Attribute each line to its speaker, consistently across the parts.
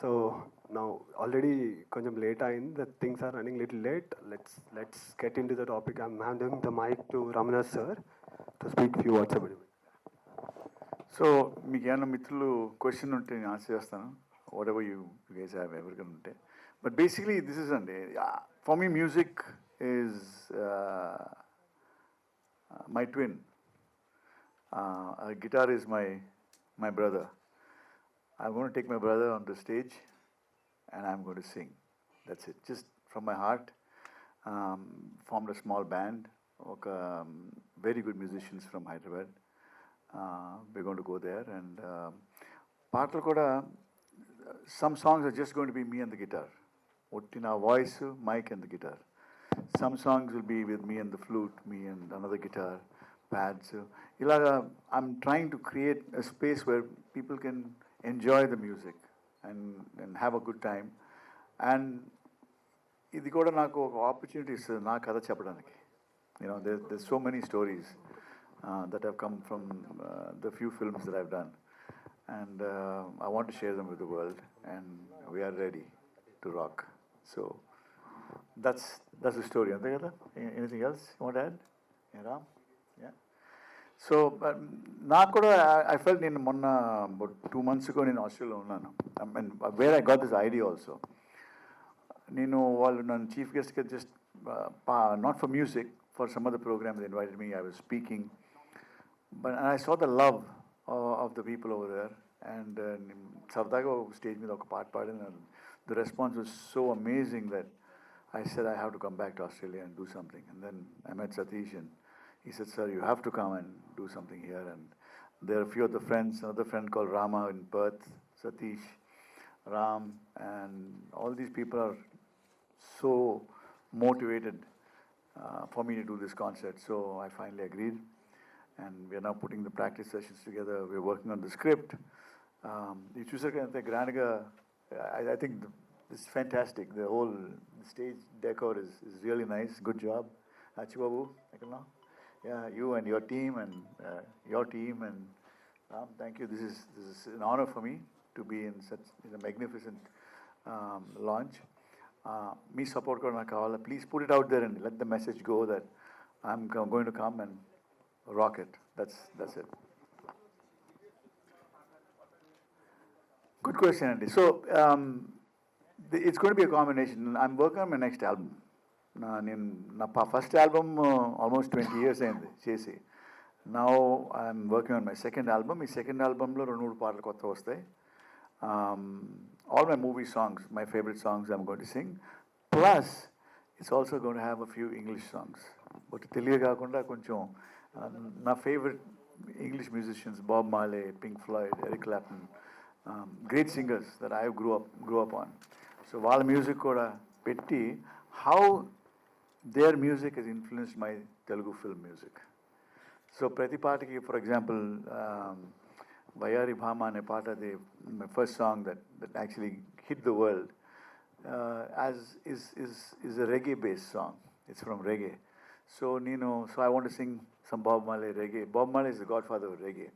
Speaker 1: So నా already కొంచెం late అయింది. The things are running little late let's let's get into the topic I'm handing the mike to Ramana sir to speak few words about
Speaker 2: so మీకు ఏమైనా మిత్రులు question ఉంటే నేను answer చేస్తాను. Whatever you guys have ఎవరికైనా ఉంటే. But basically this is అండి for me music is my twin guitar is my my brother I'm going to take my brother on the stage and I'm going to sing. That's it. Just from my heart. Um, formed a small band. Okay, um, very good musicians from Hyderabad. Uh, we're going to go there and um, పాటలు కూడా some songs are just going to be me and the guitar. ఒట్టి నా voice mic and the guitar some songs will be with me and the flute me and another guitar pads ఇలాగా I'm trying to create a space where people can Enjoy the music and and have a good time and ఇది కూడా నాకు ఒక opportunity ఇస్తుంది నా కథ చెప్పడానికి you know they they so many stories that have come from the few films that have done and uh, I want to share them with the world, and we are ready to rock. So that's that's the story. అంతే కదా A- Anything else you want to add? Yeah, Ram? Yeah. So నాకు కూడా I ఫెల్ నేను మొన్న two మంత్స్కో నేను ఆస్ట్రేలియాలో ఉన్నాను I mean where I got this idea also నేను వాళ్ళు నన్ను చీఫ్ గెస్ట్గా just not for music for some other program invited me I was speaking but I saw the love of the people over there and సరదాగా ఒక stage మీద ఒక పాట పాడిన the response was so amazing that I said, I have to come back to Australia and do something. And then I met Satish and he said, Sir, you have to come and do something here. And there are a few of the friends, another friend called Rama in Perth, Satish, Ram, and all these people are so motivated uh, for me to do this concert. So I finally agreed. And we are now putting the practice sessions together. We're working on the script. Um, you చూసారు గ్రాండ్గా I, I think the, this is fantastic. The whole stage decor is, is really nice. Good job. Achibabu, yeah, you and your team and uh, your team and Ram, thank you. This is this is an honor for me to be in such in a magnificent um, launch. Uh, me support కూడా నాకు కావాలి please put it out there and let the message go that I'm going to come and rock it that's that's it good question అండి so it's gonna be a combination I'm work on my next album నా నేను నా first album almost twenty years అయింది చేసి. నా I'm working on my second album ఈ second ఆల్బమ్లో రెండు మూడు పాటలు కొత్త వస్తాయి. All my movie songs my favourite songs I'm gonna sing plus it's also gonna have a few English songs but తెలియ కాకుండా కొంచెం నా favourite English musicians Bob Marley Pink Floyd Eric Clapton great singers that I grew up grew up on so వాళ్ళ music కూడా పెట్టి how their music is influenced my Telugu film music so ప్రతి పాటకి for example Vayari Bhama అనే పాట అది first song that that actually hit the world as is is is a reggae based song it's from reggae so నేను so I want sing some Bob Marley reggae Bob Marley is the god father reggae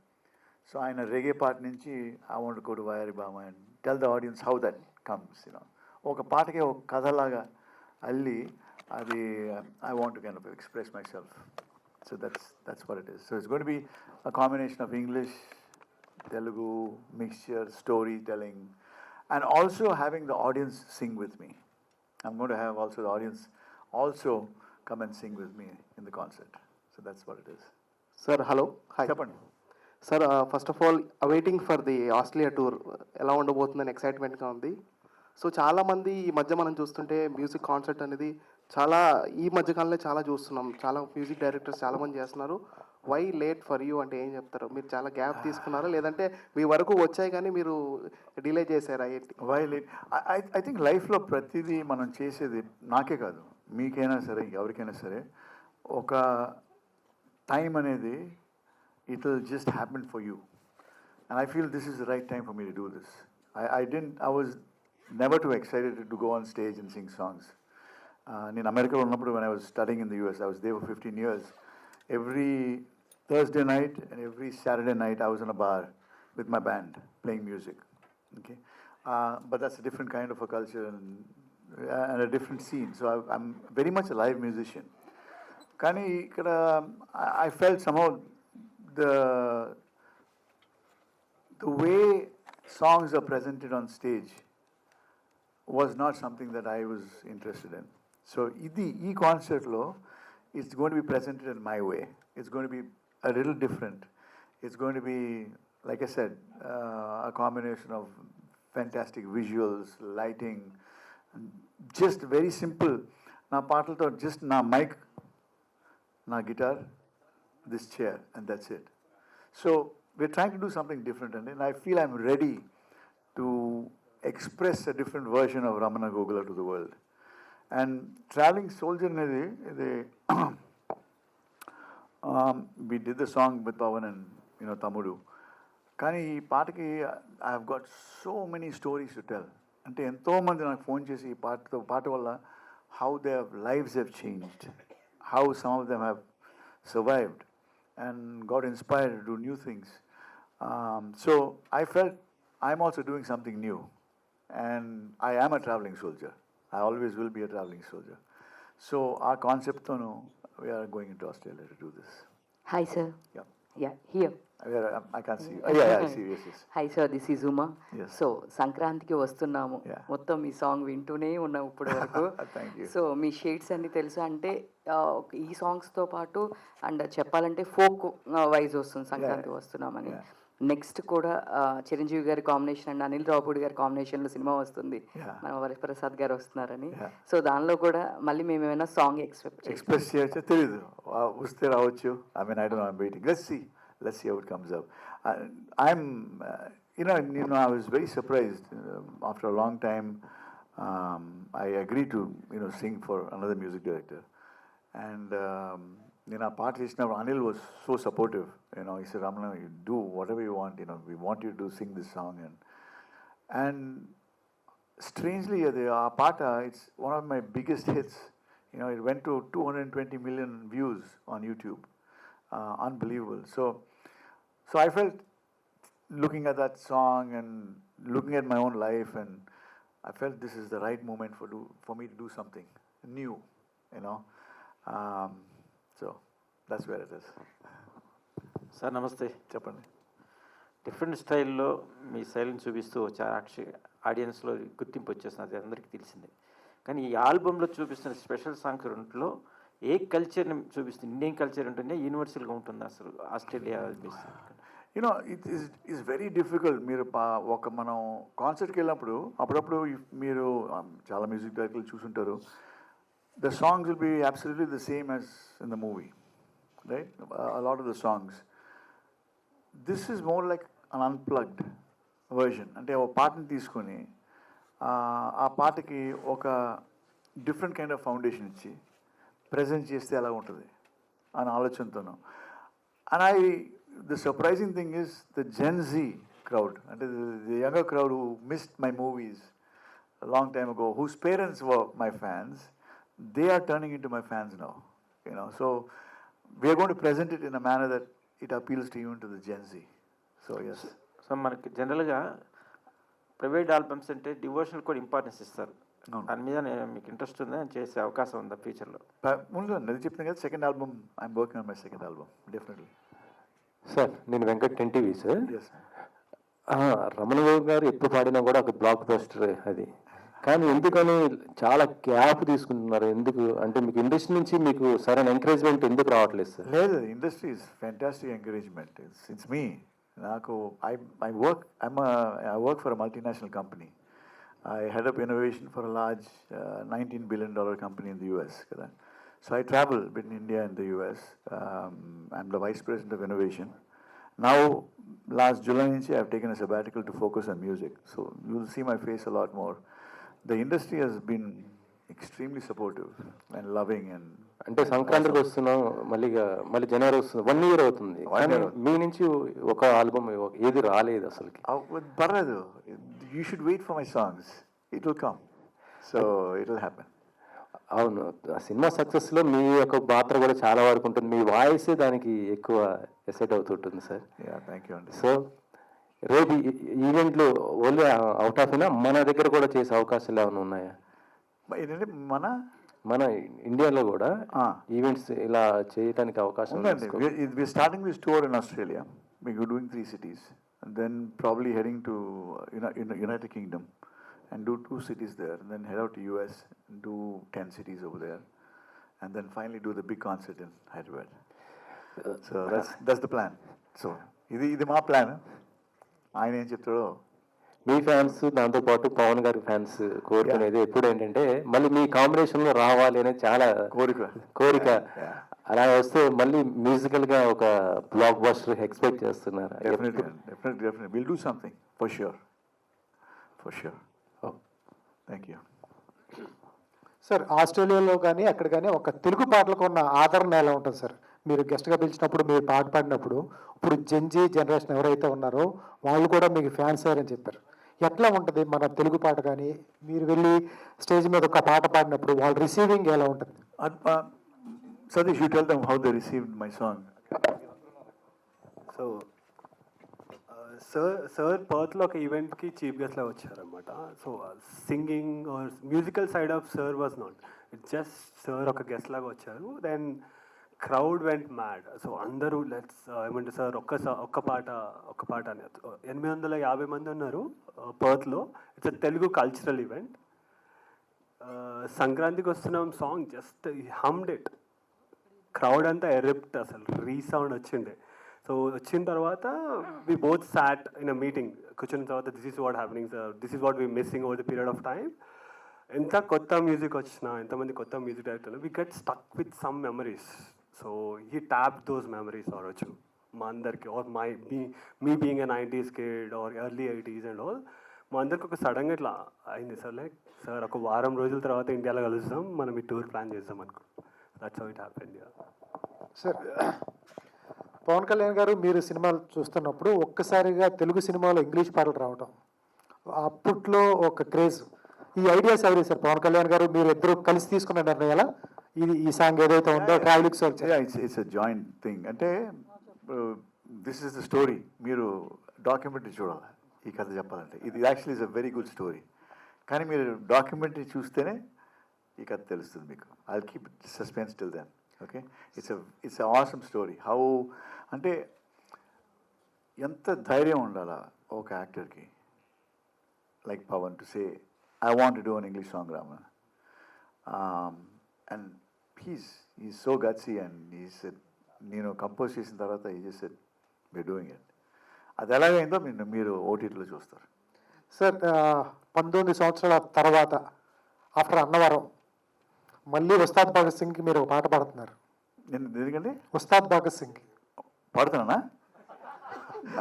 Speaker 2: so ఆయన reggae పాట నుంచి I want go to Vayari Bhama and tell the audience how that comes you know ఒక పాటకే ఒక కథలాగా అల్లి అది I want kind express myself so that's that's where it is so it's got be a combination of English Telugu mixture story telling and also having the audience sing with me I'm got have also the audience also come and sing with me in the concert so that's where it is
Speaker 3: sir hello hi
Speaker 2: చెప్పండి
Speaker 3: sir first of all waiting for the Australia tour ఎలా ఉండబోతుందని ఎక్సైట్మెంట్గా ఉంది. So చాలామంది ఈ మధ్య మనం చూస్తుంటే music concert అనేది చాలా ఈ మధ్యకాలంలో చాలా చూస్తున్నాం. చాలా మ్యూజిక్ డైరెక్టర్స్ చాలామంది చేస్తున్నారు. వై లేట్ ఫర్ యూ అంటే ఏం చెప్తారు? మీరు చాలా గ్యాప్ తీసుకున్నారా? లేదంటే మీ వరకు వచ్చాయి కానీ మీరు డిలే చేశారా? ఏంటి?
Speaker 2: వైల్ ఐ ఐ థింక్ లైఫ్లో ప్రతిదీ మనం చేసేది నాకే కాదు. మీకైనా సరే ఎవరికైనా సరే ఒక టైం అనేది it will just happen for you and I feel this is the right time for me to do this I I didn't I was never too excited to go on stage and sing songs నేను అమెరికాలో ఉన్నప్పుడు when I was studying in the US, I was there for 15 years. Every Thursday night and every Saturday night, I was in a bar with my band playing music. Okay, Uh, but that's a different kind of a culture and, and a different scene. So I, I'm very much a live musician. కానీ ఇక్కడ I felt somehow the the way songs are presented on stage was not something that I was interested in. So ఇది ఈ కాన్సర్ట్లో it's going to be presented in my way. It's going to be a little different. It's going to be, like I said, uh, a combination of fantastic visuals, lighting, just very simple. నా పాటలతో just నా mic నా guitar, this chair, and that's it. So we're trying to do something different, and, and I feel I'm ready to express a different version of Ramana Gogula to the world. And traveling soldier, అనేది ఇది um, we did the song with Pavan and you know Tamudu. కానీ ఈ పాటకి I have got so many stories to tell అంటే ఎంతోమంది నాకు phone చేసి ఈ పాటతో పాట వల్ల how they lives have changed how some of them have survived and got inspired to new things so I felt I'm also doing something new and I am a travelling soldier I always will be a travelling soldier so ఆ కాన్సెప్ట్తోనూ we're going to Australia to do this
Speaker 4: Hi, sir.
Speaker 2: Yeah.
Speaker 4: Yeah, here.
Speaker 2: I can't see you. Oh, yeah, yeah, I see. Yes, yes.
Speaker 4: Hi sir
Speaker 2: Yes.
Speaker 4: So సంక్రాంతికి వస్తున్నాము. మొత్తం ఈ song వింటూనే ఉన్నాం ఇప్పటి వరకు
Speaker 2: Thank you.
Speaker 4: So మీ shades అన్ని తెలుసు అంటే ఈ సాంగ్స్తో పాటు అండ్ చెప్పాలంటే ఫోక్ వైజ్ వస్తుంది సంక్రాంతి. వస్తున్నామని. నెక్స్ట్ కూడా చిరంజీవి గారి కాంబినేషన్ అండ్ అనిల్ రావుపూడి గారి కాంబినేషన్లో సినిమా వస్తుంది. మన వరప్రసాద్ గారు వస్తున్నారని. సో దానిలో కూడా మళ్ళీ మేము ఏమైనా సాంగ్ ఎక్స్పెక్ట్
Speaker 2: ఎక్స్ప్రెస్ చేయొచ్చో? తెలీదు. ఆ, వస్తే రావచ్చు. I mean I don't I'm waiting let's see let's see it comes up I'm you know surprised uh, after a long time um, I agreed to you know sing for another music director. And um, నేను ఆ పాట చేసినప్పుడు Anil was so supportive You know, he said, Ramana, you do whatever you want. You know, we want you to sing this song. And and strangely, uh, the uh, Apata, it's one of my biggest hits. You know, it went to 220 million views on YouTube. Uh, unbelievable. So, so I felt looking at that song and looking at my own life, and I felt this is the right moment for do, for me to do something new. You know, um, so that's where it is.
Speaker 5: Sir నమస్తే.
Speaker 2: చెప్పండి.
Speaker 5: Different స్టైల్లో మీ శైలిని చూపిస్తూ చాలా ఆడియన్స్లో గుర్తింపు వచ్చేస్తుంది అది అందరికీ తెలిసిందే. కానీ ఈ ఆల్బంలో చూపిస్తున్న స్పెషల్ సాంగ్స్ రెండులో ఏ కల్చర్ని చూపిస్తుంది? ఇండియన్ కల్చర్ ఉంటుంది యూనివర్సల్గా ఉంటుంది అసలు? Australia
Speaker 2: you know it is is very difficult మీరు పా- ఒక మనం కాన్సర్ట్కి వెళ్ళినప్పుడు అప్పుడప్పుడు మీరు చాలా మ్యూజిక్ డైరెక్టర్లు చూసుంటారు. The songs will be absolutely the same as in the movie right a lot of the songs this is more like an unplugged version అంటే ఒక పాటని తీసుకొని ఆ, పాటకి ఒక డిఫరెంట్ కైండ్ ఆఫ్ ఫౌండేషన్ ఇచ్చి ప్రజెంట్ చేస్తే ఎలా ఉంటుంది? అని ఆలోచనతోను. And I the surprising thing is the gen Z crowd అంటే the younger crowd who missed my movies long time go whose parents were my fans they are turning in to my fans now you know so we're gonna present it in a manner that it appeals to young to the gen Z so yes
Speaker 5: so మనకి జనరల్గా private albums అంటే devotional కూడా importance ఇస్తారు. దాని మీద నేను మీకు interest ఉందా? చేసే అవకాశం ఉందా ఫ్యూచర్లో
Speaker 2: ముందు అది చెప్తాను కదా second album I'm working on my second album definitely
Speaker 6: sir నేను Venkat ten
Speaker 2: TV
Speaker 6: sir Ramana Babu garu ఎప్పుడు పాడినా కూడా ఒక బ్లాక్ బస్టర్ అది. కానీ ఎందుకని చాలా క్యాప్ తీసుకుంటున్నారు. ఎందుకు? అంటే మీకు ఇండస్ట్రీ నుంచి మీకు సరైన ఎంకరేజ్మెంట్ ఎందుకు రావట్లేదు సార్?
Speaker 2: లేదు industry is fantastic encouragement since మీ నాకు I I work I'm I work for multinational company I head up innovation for large nineteen billion dollar company in the US కదా. So I travel between India and the US I'm the vice president of innovation now last July నుంచి I taken a sabbatical to focus on music. So you will see my face a lot more. The industry has been extremely supportive and loving and
Speaker 6: అంటే సంక్రాంతికి వస్తున్నాం మళ్ళీ మళ్ళీ జనవరి వస్తుంది. One year అవుతుంది. మీ నుంచి ఒక ఆల్బమ్ ఏది రాలేదు
Speaker 2: అసలు పర్లేదు. You should wait for my songs it will come so it will happy
Speaker 6: అవును. సినిమా సక్సెస్లో మీ యొక్క పాత్ర కూడా చాలా వరకు ఉంటుంది. మీ వాయిస్ దానికి ఎక్కువ ఎసెట్ అవుతుంటుంది సార్
Speaker 2: థ్యాంక్ యూ అండి
Speaker 6: సో రేపు ఈవెంట్లు ఓన్లీ అవుట్ ఆఫ్ అయినా మన దగ్గర కూడా చేసే అవకాశాలు ఏమైనా ఉన్నాయా?
Speaker 2: మ- ఏంటంటే మన?
Speaker 6: మన ఇండియాలో కూడా. ఈవెంట్స్ ఇలా చేయడానికి అవకాశం
Speaker 2: ఉందండి.
Speaker 6: ఉందా?
Speaker 2: we're starting this tour in Australia మీకు doing three cities then probably heading to United Kingdom and do two cities there then head out US do ten cities over there and then finally do the big concert in Hyderabad so that's that's the plan so ఇది ఇది మా plan ఆయన ఏం చెప్తాడో?
Speaker 6: మీ fans దాంతోపాటు పవన్ గారి fans కోరుకునేది ఎప్పుడు ఏంటంటే మళ్ళీ మీ కాంబినేషన్లో రావాలి అనేది చాలా
Speaker 2: కోరిక.
Speaker 6: కోరిక. అలా వస్తే మళ్ళీ మ్యూజికల్గా ఒక బ్లాక్ బస్టర్ ఎక్స్పెక్ట్ చేస్తున్నారు
Speaker 2: will do something for sure for sure thank you
Speaker 7: sir ఆస్ట్రేలియాలో కానీ అక్కడ కానీ ఒక తెలుగు పాటలకు ఉన్న ఆదరణ ఎలా ఉంటుంది సార్ మీరు గెస్ట్గా పిలిచినప్పుడు మీరు పాట పాడినప్పుడు ఇప్పుడు జెన్జీ జనరేషన్ ఎవరైతే ఉన్నారో వాళ్ళు కూడా మీకు ఫ్యాన్స్ అని చెప్పారు. ఎట్లా ఉంటుంది మన తెలుగు పాట కానీ మీరు వెళ్ళి స్టేజ్ మీద ఒక పాట పాడినప్పుడు వాళ్ళ రిసీవింగ్ ఎలా ఉంటుంది?
Speaker 2: Satish, you tell them how they received my song.
Speaker 1: So sir sir పర్త్లో ఒక ఈవెంట్కి చీఫ్ గెస్ట్లా వచ్చారనమాట so singing or musical side of sir was not it just sir ఒక గెస్ట్ లాగా వచ్చారు. Then crowd went mad. So అందరూ let's ఏమంటే sir ఒక్క ఒక్క పాట ఒక్క పాట అని. ఎనిమిది వందల యాభై మంది ఉన్నారు పర్త్లో. It's Telugu cultural event. సంక్రాంతికి వస్తున్నాం song just hummed it. Crowd అంతా ఎరిప్ట్ అసలు రీసౌండ్ వచ్చిండే సో వచ్చిన తర్వాత we both sat in a meeting కూర్చున్న తర్వాత this is what happening sir this is what we missing over the period of time ఎంత కొత్త మ్యూజిక్ వచ్చినా ఎంతమంది కొత్త మ్యూజిక్ డైరెక్టర్లు we get stuck with some memories so he tap those memories అవ్వచ్చు మా అందరికి or my me me being a nineties kid or early eighties and all మా అందరికి ఒక సడన్గా ఇట్లా అయింది సార్ లైక్ సార్ ఒక వారం రోజుల తర్వాత ఇండియాలో కలుస్తాం మనం ఈ టూర్ ప్లాన్ చేద్దాం అనుకో. That's how it happen
Speaker 7: sir Pawan Kalyan garu మీరు సినిమాలు చూస్తున్నప్పుడు ఒక్కసారిగా తెలుగు సినిమాలో ఇంగ్లీష్ పాటలు రావటం అప్పట్లో ఒక క్రేజ్. ఈ ఐడియాస్ ఎవరి సార్? పవన్ కళ్యాణ్ గారు మీరు ఇద్దరు కలిసి తీసుకున్న నిర్ణయాలా? ఇది ఈ సాంగ్ ఏదైతే ఉందో travelling
Speaker 2: Yeah, it's, it's a joint thing. అంటే దిస్ ఇస్ ద స్టోరీ మీరు డాక్యుమెంటరీ చూడాలి. ఈ కథ చెప్పాలంటే. ఇది actually is a very good story కానీ మీరు డాక్యుమెంటరీ చూస్తేనే ఈ కథ తెలుస్తుంది మీకు. I keep suspense till then okay it's it's awesome story how అంటే ఎంత ధైర్యం ఉండాలా ఒక యాక్టర్కి? Like Pawan to say, I want to do an English song, Rama. He's so gutsy and he said, నేను కంపోజ్ చేసిన తర్వాత he just said, we're doing it. అది ఎలాగైందో మీరు మీరు ఓటీటీలో చూస్తారు.
Speaker 7: సార్ పంతొమ్మిది సంవత్సరాల తర్వాత ఆఫ్టర్ అన్నవరం మళ్ళీ ఉస్తాద్ భగత్ సింగ్కి మీరు ఒక పాట పాడుతున్నారు.
Speaker 2: నేను ఎందుకంటే
Speaker 7: ఉస్తాద్ భగత్ సింగ్.
Speaker 2: పాడుతున్నానా?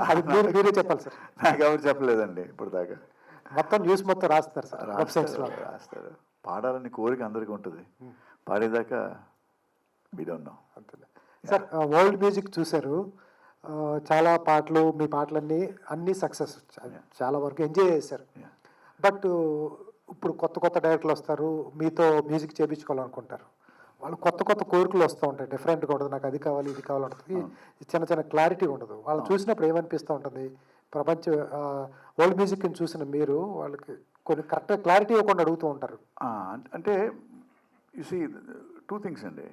Speaker 7: అది మీరు మీరే చెప్పాలి సార్
Speaker 2: నాకు ఎవరు చెప్పలేదండి ఇప్పుడు దాకా
Speaker 7: మొత్తం న్యూస్ మొత్తం రాస్తారు సార్ వెబ్సైట్స్లో
Speaker 2: రాస్తారు రాస్తారు. పాడాలని కోరిక అందరికీ ఉంటుంది. పాడేదాకా వీ డోంట్ నో
Speaker 7: అంతే సార్ వరల్డ్ మ్యూజిక్ చూశారు. చాలా పాటలు మీ పాటలన్నీ అన్నీ సక్సెస్ చాలా వరకు ఎంజాయ్ చేశారు. బట్ ఇప్పుడు కొత్త కొత్త డైరెక్టర్లు వస్తారు. మీతో మ్యూజిక్ చేయించుకోవాలనుకుంటారు వాళ్ళు కొత్త కొత్త కోరికలు వస్తూ ఉంటాయి. డిఫరెంట్గా ఉంటుంది నాకు అది కావాలి ఇది కావాలి ఉంటుంది చిన్న చిన్న క్లారిటీ ఉండదు. వాళ్ళని చూసినప్పుడు ఏమనిపిస్తూ ఉంటుంది? ప్రపంచ వరల్డ్ మ్యూజిక్ని చూసిన మీరు వాళ్ళకి కొన్ని కరెక్ట్గా క్లారిటీ ఇవ్వకుండా అడుగుతూ ఉంటారు.
Speaker 2: అంటే యు సీ టూ థింగ్స్ అండి.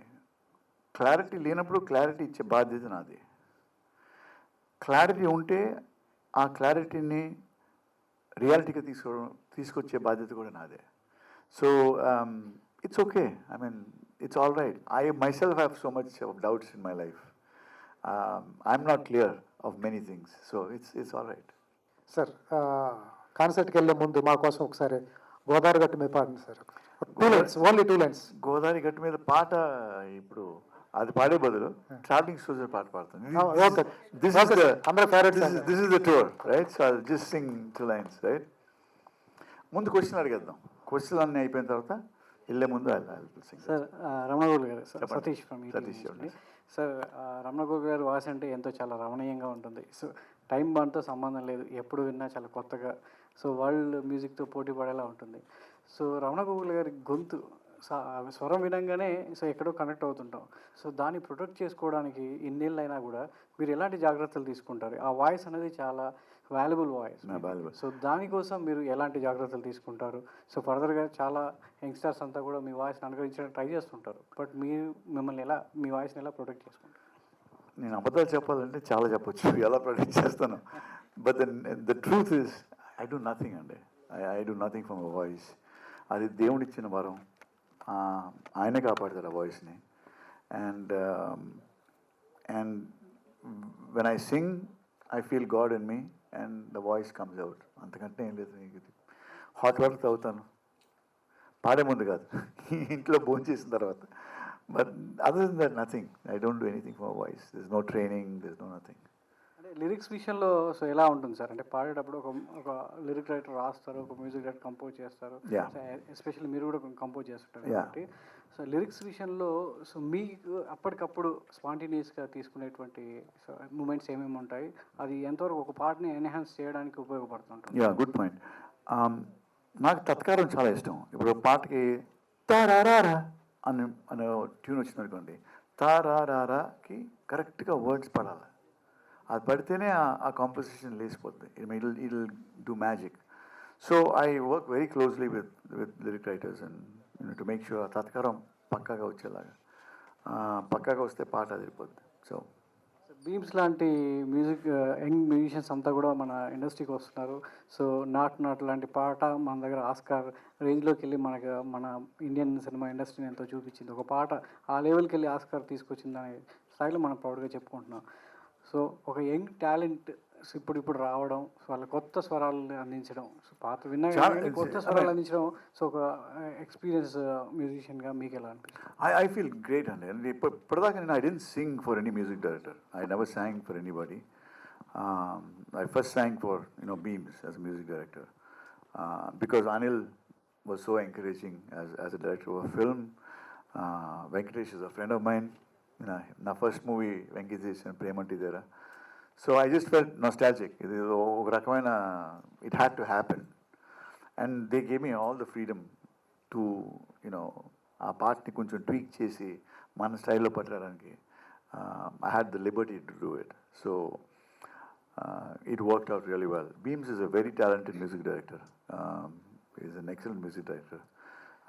Speaker 2: క్లారిటీ లేనప్పుడు క్లారిటీ ఇచ్చే బాధ్యత నాది. క్లారిటీ ఉంటే ఆ క్లారిటీని రియాలిటీగా తీసుకో తీసుకొచ్చే బాధ్యత కూడా నాదే. So it's okay I mean it's all right I myself have so much of doubts in my life I'm not clear of many things so it's it's all right
Speaker 7: sir కాన్సర్ట్కి వెళ్ళే ముందు మా కోసం ఒకసారి గోదావరి గట్టు మీద పాడండి sir two lines only two lines
Speaker 2: Godavari గట్టు మీద పాట ఇప్పుడు అది పాడే బదులు ట్రావెలింగ్ సోల్జర్ పాట పాడుతుంది.
Speaker 7: This.
Speaker 2: This is the tour right so just sing two lines right ముందు క్వశ్చన్ అడిగేద్దాం. క్వశ్చన్ అన్నీ అయిపోయిన తర్వాత వెళ్ళే ముందు
Speaker 8: సార్ ఆ, రమణగోడు గారు. సతీష్ ఫ్రమ్
Speaker 2: సతీష్.
Speaker 8: సార్ ఆ, రమణగోడు గారి వాయిస్ అంటే ఎంతో చాలా రమణీయంగా ఉంటుంది. సో టైం బాండ్తో సంబంధం లేదు. ఎప్పుడు విన్నా చాలా కొత్తగా. సో వరల్డ్ మ్యూజిక్తో పోటీ పడేలా ఉంటుంది. సో రమణ గోగుల్ గారి గొంతు స్వరం వినంగానే సో ఎక్కడో కనెక్ట్ అవుతుంటాం. సో దాన్ని ప్రొటెక్ట్ చేసుకోవడానికి ఇన్నేళ్ళు అయినా కూడా మీరు ఎలాంటి జాగ్రత్తలు తీసుకుంటారు? ఆ వాయిస్ అనేది చాలా వాల్యుబుల్ వాయిస్. సో దానికోసం మీరు ఎలాంటి జాగ్రత్తలు తీసుకుంటారు? సో ఫర్దర్గా చాలా యంగ్స్టర్స్ అంతా కూడా మీ వాయిస్ని అనుకరించడానికి ట్రై చేస్తుంటారు. బట్ మీరు మిమ్మల్ని ఎలా మీ వాయిస్ని ఎలా ప్రొటెక్ట్ చేసుకుంటారు?
Speaker 2: నేను అబద్ధాలు చెప్పాలంటే చాలా చెప్పొచ్చు. ఎలా ప్రొటెక్ట్ చేస్తాను? But the truth is I do nothing అండి. I I do nothing for my voice. అది దేవుడిచ్చిన వరం. ఆయనే కాపాడతాడు ఆ వాయిస్ని and and when I sing I feel God in me and the voice comes out అంతకంటే ఏం లేదు నీకు హాట్ వాటర్ తాగుతాను. పాడే ముందు కాదు. ఇంట్లో భోజనం చేసిన తర్వాత. But other that nothing I don't do anything for voice this no training this no
Speaker 8: nothing lyrics విషయంలో సో ఎలా ఉంటుంది సార్? అంటే పాడేటప్పుడు ఒక ఒక లిరిక్ రైటర్ రాస్తారు ఒక మ్యూజిక్ డైరెక్టర్ కంపోజ్ చేస్తారు. ఎస్పెషల్లీ మీరు కూడా కంపోజ్ చేస్తుంటారు. కాబట్టి. సో లిరిక్స్ విషయంలో సో మీకు అప్పటికప్పుడు స్పాంటేనియస్గా తీసుకునేటువంటి మూమెంట్స్ ఏమేమి ఉంటాయి? అది ఎంతవరకు ఒక పాటని ఎన్హాన్స్ చేయడానికి ఉపయోగపడుతుంటుంది?
Speaker 2: Yeah good point. నాకు తత్కారం చాలా ఇష్టం. ఇప్పుడు పాటకి తారారా అని అనే ట్యూన్ వచ్చింది అనుకోండి తారారాకి కరెక్ట్గా వర్డ్స్ పడాలి. అది పడితేనే ఆ- composition లేసిపోతుంది it it do magic so I work very closely with with lyric writers and to make sure ఆ తత్కారం పక్కాగా వచ్చేలాగా. పక్కాగా వస్తే పాట అదిరిపోద్ది సో
Speaker 8: బీమ్స్ లాంటి మ్యూజిక్ uh, యంగ్ మ్యూజిషియన్స్ అంతా కూడా మన ఇండస్ట్రీకి వస్తున్నారు. సో నాట్ నాట్ లాంటి పాట మన దగ్గర ఆస్కార్ రేంజ్లోకి వెళ్ళి మనకి మన ఇండియన్ సినిమా ఇండస్ట్రీని ఎంతో చూపించింది. ఒక పాట ఆ లెవెల్కి వెళ్ళి ఆస్కార్ తీసుకొచ్చింది అనే స్థాయిలో మనం ప్రౌడ్గా చెప్పుకుంటున్నాం. సో ఒక యంగ్ టాలెంట్ ఇప్పుడు ఇప్పుడు రావడం సో వాళ్ళ కొత్త స్వరాలను అందించడం సో పాత విన్నా కొత్త స్వరాలు అందించడం సో ఒక ఎక్స్పీరియన్స్ మ్యూజిషియన్గా మీకు ఎలా అనిపిస్తుంది?
Speaker 2: I feel great అండి. అండ్ ఇప్పుడు ఇప్పటిదాకా నేను I didn't sing for any music director I never sang for anybody I first sang for you know Bheems as music director because Anil was so encouraging as as a director of film Venkatesh is a friend of mind నా first movie Venkatesh చేసిన ప్రేమంటి దగ్గర so I just felt nostalgic ఇది ఒక రకమైన it had to happen and they gave me all the freedom to you know ఆ పార్ట్ని కొంచెం ట్వీక్ చేసి మన స్టైల్లో పట్టడానికి I had the liberty to do it so it work out really well Bheems is a very talented music director is an excellent music director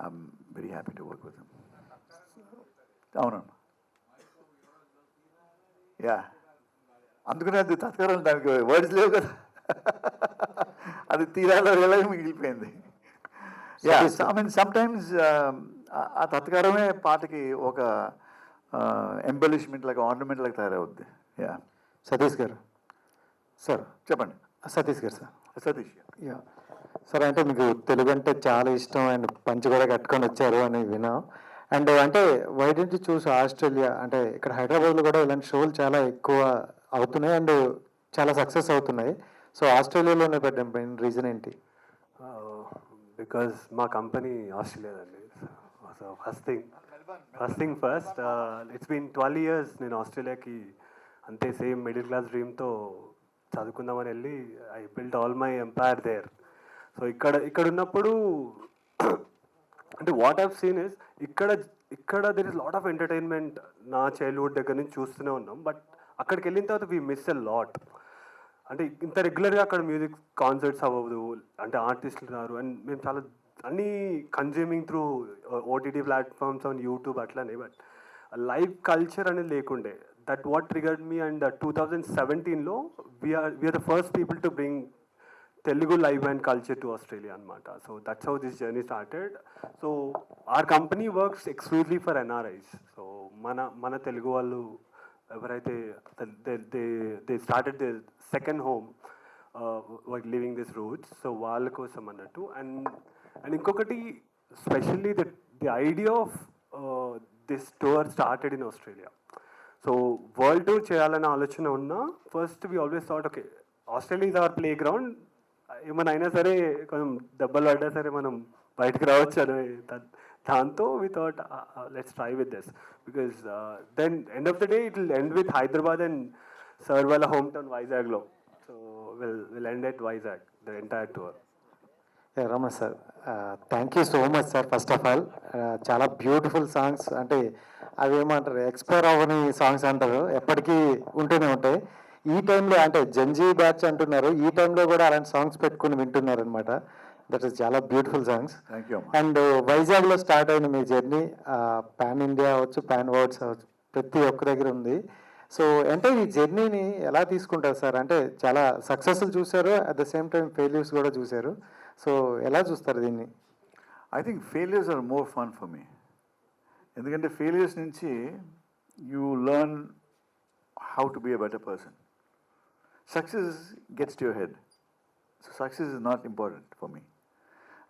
Speaker 2: I'm very happy to work with అవునమ్మా. Yeah. అందుకనే అది తత్కారం దానికి words లేవు కదా. అది తీరాలో వేళ మిగిలిపోయింది? Yeah I mean sometimes ఆ తత్కారమే పాటకి ఒక ఎంబలిష్మెంట్ లాగా ఆర్నమెంట్ లాగా తయారవుద్ది. యా.
Speaker 9: సతీష్ గారు. సార్.
Speaker 2: చెప్పండి.
Speaker 9: Satish garu sir.
Speaker 2: Satish
Speaker 9: yeah. Sir అంటే మీకు తెలుగు అంటే చాలా ఇష్టం అండ్ పంచి కూడా కట్టుకొని వచ్చారు అని విన్నాం. అండ్ uh, అంటే వై డెంట్ చూస్ ఆస్ట్రేలియా అంటే ఇక్కడ హైదరాబాద్లో కూడా ఇలాంటి షోలు చాలా ఎక్కువ అవుతున్నాయి అండ్ చాలా సక్సెస్ అవుతున్నాయి. సో ఆస్ట్రేలియాలోనే పెట్టాం మెయిన్ రీజన్ ఏంటి?
Speaker 1: Uh, బికాజ్ మా company ఆస్ట్రేలియాదండి. So first thing first thing first it's been twelve years నేను ఆస్ట్రేలియాకి అంతే సేమ్ మిడిల్ క్లాస్ డ్రీమ్తో చదువుకుందామని వెళ్ళి I build all my empire there so ఇక్కడ ఇక్కడ ఉన్నప్పుడు అంటే వాట్ హ్యావ్ సీన్ ఇస్ ఇక్కడ ఇక్కడ there is lot of entertainment నా చైల్డ్హుడ్ దగ్గర నుంచి చూస్తూనే ఉన్నాం బట్ అక్కడికి వెళ్ళిన తర్వాత వీ మిస్ ఎ లాట్ అంటే ఇంత రెగ్యులర్గా అక్కడ మ్యూజిక్ కాన్సర్ట్స్ అవ్వదు అంటే ఆర్టిస్టులు ఉన్నారు అండ్ మేము చాలా అన్నీ consuming through OTT platforms on YouTube అట్లానే బట్ లైవ్ కల్చర్ అనేది లేకుండే. That what triggered me and two thousand సెవెంటీన్లో we're we're the first people to bring Telugu live and culture to Australia అనమాట so that's how this journey started so our company works exclusively for NRIs so మన మన తెలుగు వాళ్ళు ఎవరైతే they started they second home like living this roots so వాళ్ళ కోసం అన్నట్టు. And and ఇంకొకటి specially the the idea of this tour started in Australia so world tour చేయాలనే ఆలోచన ఉన్నా first we always thought okay Australia is our playground ఏమైనా అయినా సరే కొంచెం దెబ్బలు పడ్డా సరే మనం బయటకు రావచ్చు అని దాంతో we thought let's try with this because then end of the day it will end with Hyderabad and sir వాళ్ళ హోమ్ టౌన్ వైజాగ్లో so will will end at Vizag the entire tour
Speaker 9: Ramana sir thank you so much sir first of all చాలా beautiful songs అంటే అవి ఏమంటారు expire అవ్వని songs అంటారు ఎప్పటికీ ఉంటూనే ఉంటాయి. ఈ టైంలో అంటే జంజీ బ్యాచ్ అంటున్నారు ఈ టైంలో కూడా అలాంటి సాంగ్స్ పెట్టుకుని వింటున్నారు అనమాట దట్ ఇస్ చాలా బ్యూటిఫుల్ సాంగ్స్
Speaker 2: థ్యాంక్ యూ అమ్మా.
Speaker 9: అండ్ వైజాగ్లో స్టార్ట్ అయిన మీ జర్నీ పాన్ ఇండియా అవ్వచ్చు పాన్ వర్డ్స్ అవ్వచ్చు ప్రతి ఒక్క దగ్గర ఉంది. సో అంటే ఈ జర్నీని ఎలా తీసుకుంటారు సార్? అంటే చాలా సక్సెస్లు చూశారు at the same time failures కూడా చూశారు. సో ఎలా చూస్తారు దీన్ని?
Speaker 2: I think failures are more fun for me ఎందుకంటే ఫెయిలియర్స్ నుంచి you learn how to be a better person Success gets to your head. So success is not important for me.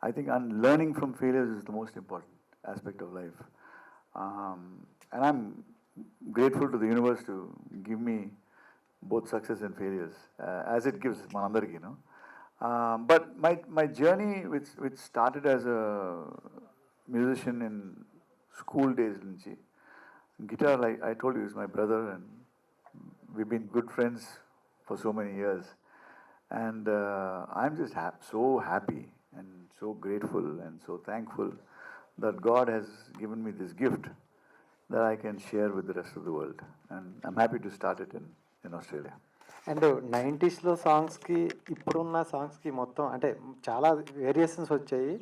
Speaker 2: I think learning from failures is the most important aspect of life. Um, and I'm grateful to the universe to give me both success and failures, uh, as it gives Manandarki, you know. Um, but my, my journey, which, which started as a musician in school days, guitar, like I told you, is my brother, and we've been good friends for so many years. And uh, I'm just hap- so happy and so grateful and so thankful that God has given me this gift that I can share with the rest of the world. And I'm happy to start it in, in Australia.
Speaker 9: And నైంటీస్లో సాంగ్స్కి ఇప్పుడున్న సాంగ్స్కి మొత్తం అంటే చాలా variations వచ్చాయి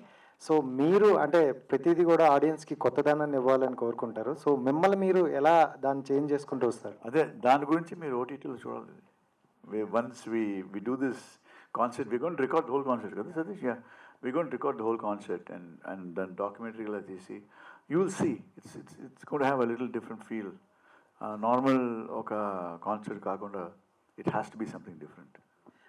Speaker 9: so మీరు అంటే ప్రతిదీ కూడా ఆడియన్స్కి కొత్తదనాన్ని ఇవ్వాలని కోరుకుంటారు సో మిమ్మల్ని మీరు ఎలా దాన్ని చేంజ్ చేసుకుంటూ వస్తారు
Speaker 2: అదే దాని గురించి మీరు ఓటీటీలో చూడాలి once we we do this concert we gonna record whole concert కదా Satish? Yeah we gonna record whole concert and and దాని డాక్యుమెంటరీలా తీసి you will see it's it's it's gonna have a little different feel normal ఒక concert కాకుండా it has to be something different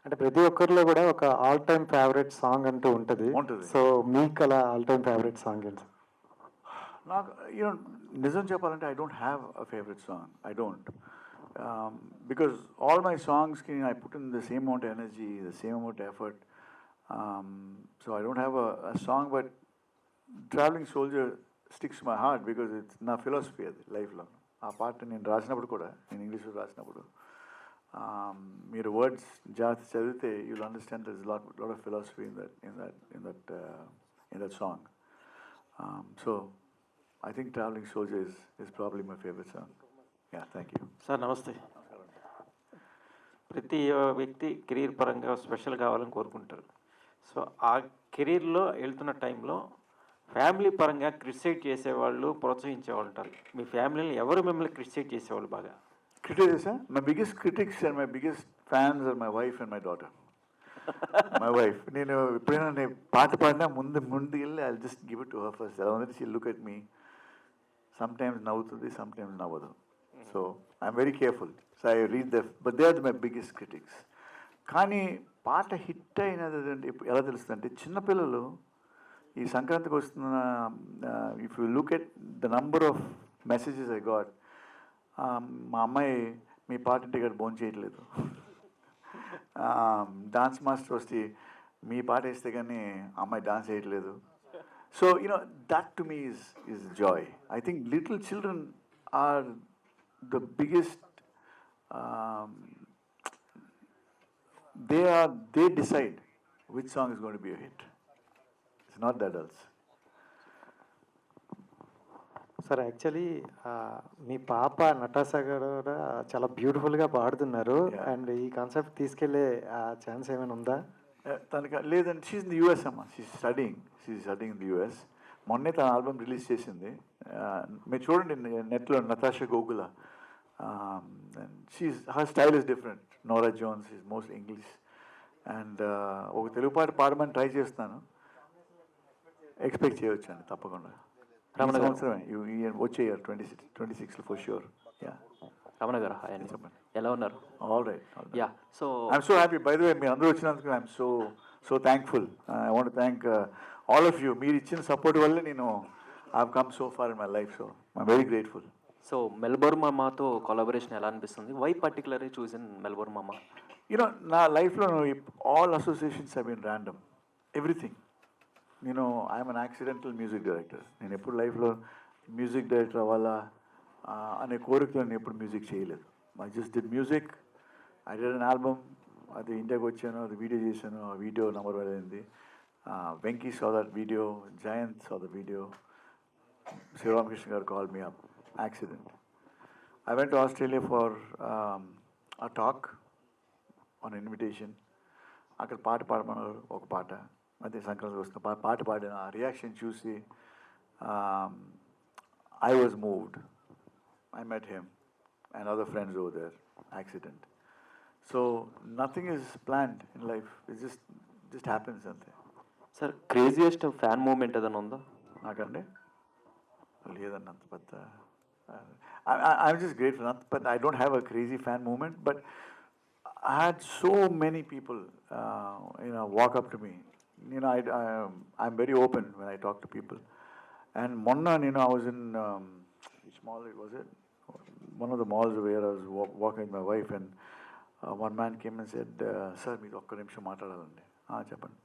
Speaker 9: అంటే ప్రతి ఒక్కరిలో కూడా ఒక ఆల్ టైమ్ ఫేవరెట్ సాంగ్ అంటూ ఉంటుంది.
Speaker 2: ఉంటుంది.
Speaker 9: సో మీకు అలా ఆల్ టైమ్ ఫేవరెట్ సాంగ్ ఏంటి?
Speaker 2: నాకు యూనో నిజం చెప్పాలంటే I don't have a favourite song I don't because all my సాంగ్స్కి I put in the same amount energy the same amount effort so I don't have a song but travelling soldier sticks my heart because it's నా philosophy అది లైఫ్లో ఆ పాట నేను రాసినప్పుడు కూడా నేను ఇంగ్లీష్లో రాసినప్పుడు um, మీరు వర్డ్స్ జాగ్రత్త చదివితే you'll understand there is lot lot of philosophy in that in that in that in that song so I think Traveling Soldier is, is probably my favorite song. Yeah, thank you.
Speaker 5: Sir నమస్తే ప్రతి వ్యక్తి career పరంగా special కావాలని కోరుకుంటారు so ఆ కెరీర్లో వెళ్తున్న టైంలో ఫ్యామిలీ పరంగా క్రిటిసైడ్ చేసేవాళ్ళు ప్రోత్సహించేవాళ్ళు ఉంటారు మీ ఫ్యామిలీని ఎవరు మిమ్మల్ని క్రిటిసైడ్ చేసేవాళ్ళు బాగా
Speaker 2: huh? My biggest critics and my biggest fans are my wife and my daughter. my wife. నేను ఎప్పుడైనా నేను పాట పాడినా ముందు ముందు వెళ్ళి I just give it to her first అలా ఉంది she look at me sometimes నవ్వుతుంది sometimes నవ్వదు so I'm very careful so I read the but they are my biggest critics కానీ పాట హిట్ అయినది అంటే ఇప్పుడు ఎలా తెలుస్తుంది అంటే చిన్నపిల్లలు ఈ సంక్రాంతికి వస్తున్న if you look at the number of messages I got మా అమ్మాయి మీ పాట ఇంటి ఇక్కడ భోజనం చేయట్లేదు. డాన్స్ మాస్టర్ వస్తే మీ పాట వేస్తే కానీ అమ్మాయి డాన్స్ చేయట్లేదు. So you know that to me is is joy I think little children are the biggest they are they decide which song is gonna to be hit it's not the
Speaker 9: adults sir actually మీ పాప నటాసా గారు కూడా చాలా బ్యూటిఫుల్గా పాడుతున్నారు. And ఈ concept తీసుకెళ్ళే chance ఏమైనా ఉందా?
Speaker 2: తనకి లేదండి షీస్ ఇన్ ది యూఎస్ అమ్మ. She studying she studying in the US మొన్నే తన ఆల్బమ్ రిలీజ్ చేసింది. Uh, మీరు చూడండి నెట్లో Natasha Gogula she's her style is different Norah Jones is most English and uh, ఒక తెలుగు పాట పాడమని ట్రై చేస్తాను. ఎక్స్పెక్ట్ చేయొచ్చు అండి తప్పకుండా.
Speaker 5: రమణ.
Speaker 2: సంవత్సరమే వచ్చే ఇయర్ ట్వంటీ సిక్స్ ట్వంటీ సిక్స్లో for sure yeah
Speaker 5: Ramana garu hi అండి.
Speaker 2: చెప్పండి.
Speaker 5: ఎలా ఉన్నారు?
Speaker 2: All right
Speaker 5: yeah so
Speaker 2: I'm so happy. By the way, మీరు అందరూ వచ్చినందుకు I'm so so thankful I want thank all of you మీరు ఇచ్చిన సపోర్ట్ వల్లే నేను I come so far in my life so I'm very grateful
Speaker 10: so Melbourne మామాతో collaboration ఎలా అనిపిస్తుంది? Why particularly choose in Melbourne Mama
Speaker 2: you know నా లైఫ్లో all associations I been random everything నేను I'm an accidental music director నేను ఎప్పుడు లైఫ్లో music director అవ్వాలా అనే కోరికతో నేను ఎప్పుడు మ్యూజిక్ చేయలేదు. I just did music I did an album అది ఇండియాకి వచ్చాను అది వీడియో చేశాను. ఆ వీడియో నెంబర్ వెళ్ళింది Venky saw that video Jayant saw the video Sriramakrishna garu call me up accident I went to Australia for um, a talk on invitation అక్కడ పాట పాడమన్నారు ఒక పాట మధ్య సంక్రాంతి వస్తున్న పాట పాడిన ఆ రియాక్షన్ చూసి I was moved I met him and other friends over there accident so nothing is planned in life it just just happens అంతే
Speaker 10: సార్ క్రేజియెస్ట్ ఫ్యాన్ మూమెంట్ ఏదైనా ఉందా?
Speaker 2: నాకండి? లేదండి అంత పెద్ద ఐఎమ్ జస్ట్ గ్రేట్ అంత పెద్ద I don't have a crazy fan moment but I had so many people you know walk up to me నేను I I'm very open when I talk to people and మొన్న నేను I was in which mall it was it one of the malls where I was wa- walking with my wife and uh, one man came and said, uh, sir మీరు ఒక్క నిమిషం మాట్లాడాలండి "ఆ, చెప్పండి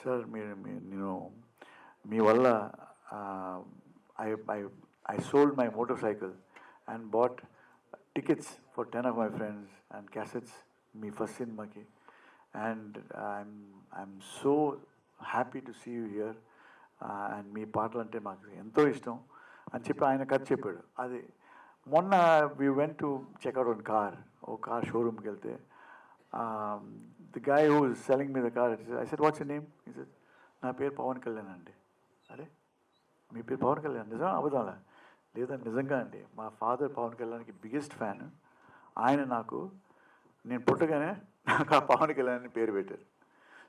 Speaker 2: sir మీరు మీ- నేను మీ వల్ల I I I sold my motorcycle and bought tickets for ten of my friends and cassettes me first సినిమాకి and I'm I'm so happy to see you here and మీ పాటలు అంటే మాకు ఎంతో ఇష్టం అని చెప్పి ఆయన కథ చెప్పాడు అది మొన్న we went to check out one car oh car షోరూమ్కి వెళ్తే the guy who selling me the car I said what's name is నా పేరు పవన్ కళ్యాణ్ అండి అరే మీ పేరు పవన్ కళ్యాణ్ నిజం అబద్ధాలా లేదండి నిజంగా అండి మా ఫాదర్ పవన్ కళ్యాణ్కి బిగ్గెస్ట్ ఫ్యాన్ ఆయన నాకు నేను పుట్టగానే నాకు ఆ పవన్ కళ్యాణ్ అని పేరు పెట్టారు.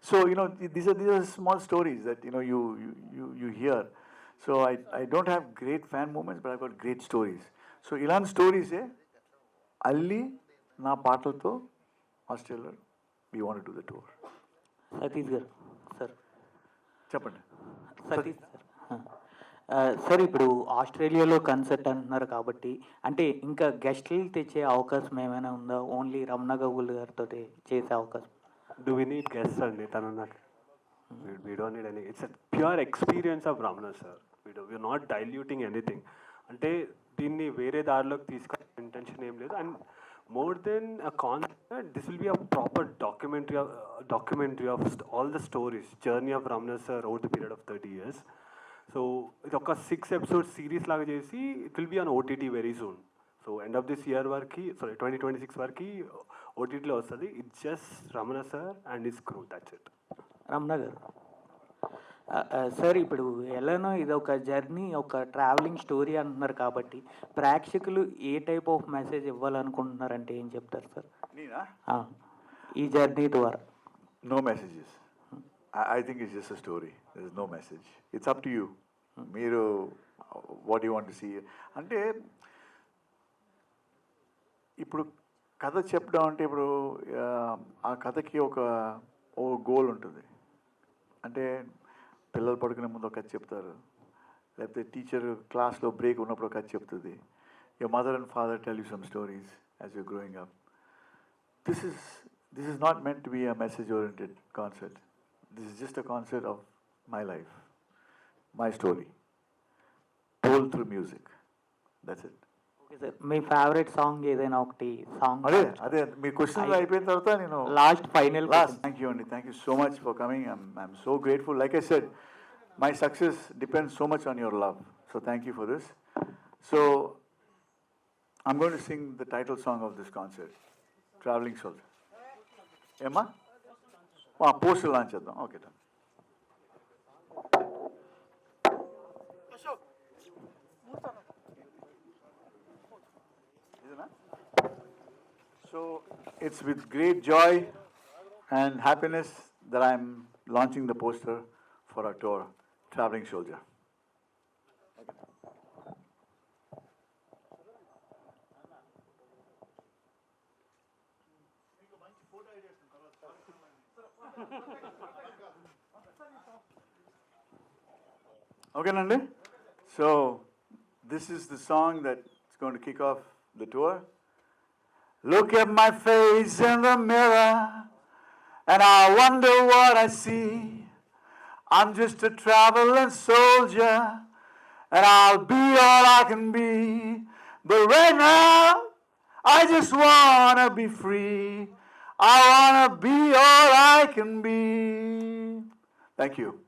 Speaker 2: So you know these are these are small stories that you know you you you hear so I I don't have great fan moments but I got great stories so ఇలాంటి స్టోరీసే అల్లి నా పాటలతో Australia we want do the tour
Speaker 11: Satish garu sir.
Speaker 2: చెప్పండి.
Speaker 11: Satish sir ఇప్పుడు ఆస్ట్రేలియాలో concert అంటున్నారు కాబట్టి అంటే ఇంకా గెస్ట్లు తెచ్చే అవకాశం ఏమైనా ఉందా? ఓన్లీ రమణ గౌగుల్ గారితో చేసే అవకాశం
Speaker 1: డూ వి నీడ్ గెస్ట్ అండి? తను నాకు we don't need any. It's a pure experience of Ramana sir. We do we're అంటే దీన్ని వేరే దారిలోకి తీసుకునే ఇంటెన్షన్ ఏం లేదు. And more than a concept this will be a proper documentary documentary of all the stories journey of Ramana sir over the period of thirty years so ఇది ఒక six episode series లాగా చేసి it will be on OTT very soon so end of this year వరకు sorry twenty twenty six వరకు ఓటీటీలో వస్తుంది. It just Ramana sir and his crew
Speaker 11: that's it Ramana garu. Sir ఇప్పుడు ఎలానో ఇది ఒక జర్నీ ఒక ట్రావెలింగ్ స్టోరీ అంటున్నారు కాబట్టి ప్రేక్షకులు ఏ టైప్ ఆఫ్ మెసేజ్ ఇవ్వాలనుకుంటున్నారంటే ఏం చెప్తారు సార్
Speaker 2: నేనా?
Speaker 11: ఆ, ఈ జర్నీ ద్వారా.
Speaker 2: No messages. I, I think it's just a story. There's no message. It's up to మీరు వాట్ యూ వాంట్ సీ అంటే ఇప్పుడు కథ చెప్పడం అంటే ఇప్పుడు ఆ, కథకి ఒక ఓ గోల్ ఉంటుంది. అంటే పిల్లలు పడుకునే ముందు ఒక కథ చెప్తారు. లేకపోతే టీచర్ క్లాస్లో బ్రేక్ ఉన్నప్పుడు ఒక కథ చెప్తుంది. Your mother and father tell you some stories as you growing up this is this is not meant to be a message oriented concert. This is just a concert my life my story told through music. That's it.
Speaker 11: Okay sir me favourite song ఏదైనా ఒకటి song
Speaker 2: అదే అదే. మీ question అయిపోయిన తర్వాత నేను
Speaker 11: last final
Speaker 2: last thank you అండి thank you so much for coming I'm I'm so grateful like I said my success depends so much on your love so thank you for this so I'm gonna to sing the title song of this concert travelling soul ఏమ్మా poster launch చేద్దాం. Okay So it's with great joy and happiness that I'm launching the poster for our tour, Traveling Soldier. Okay, Nandi? So this is the song that's going to kick off the tour. Look at my face in the mirror, and I wonder what I see. I'm just a traveling soldier, and I'll be all I can be. But right now, I just wanna be free. I wanna be all I can be. Thank you.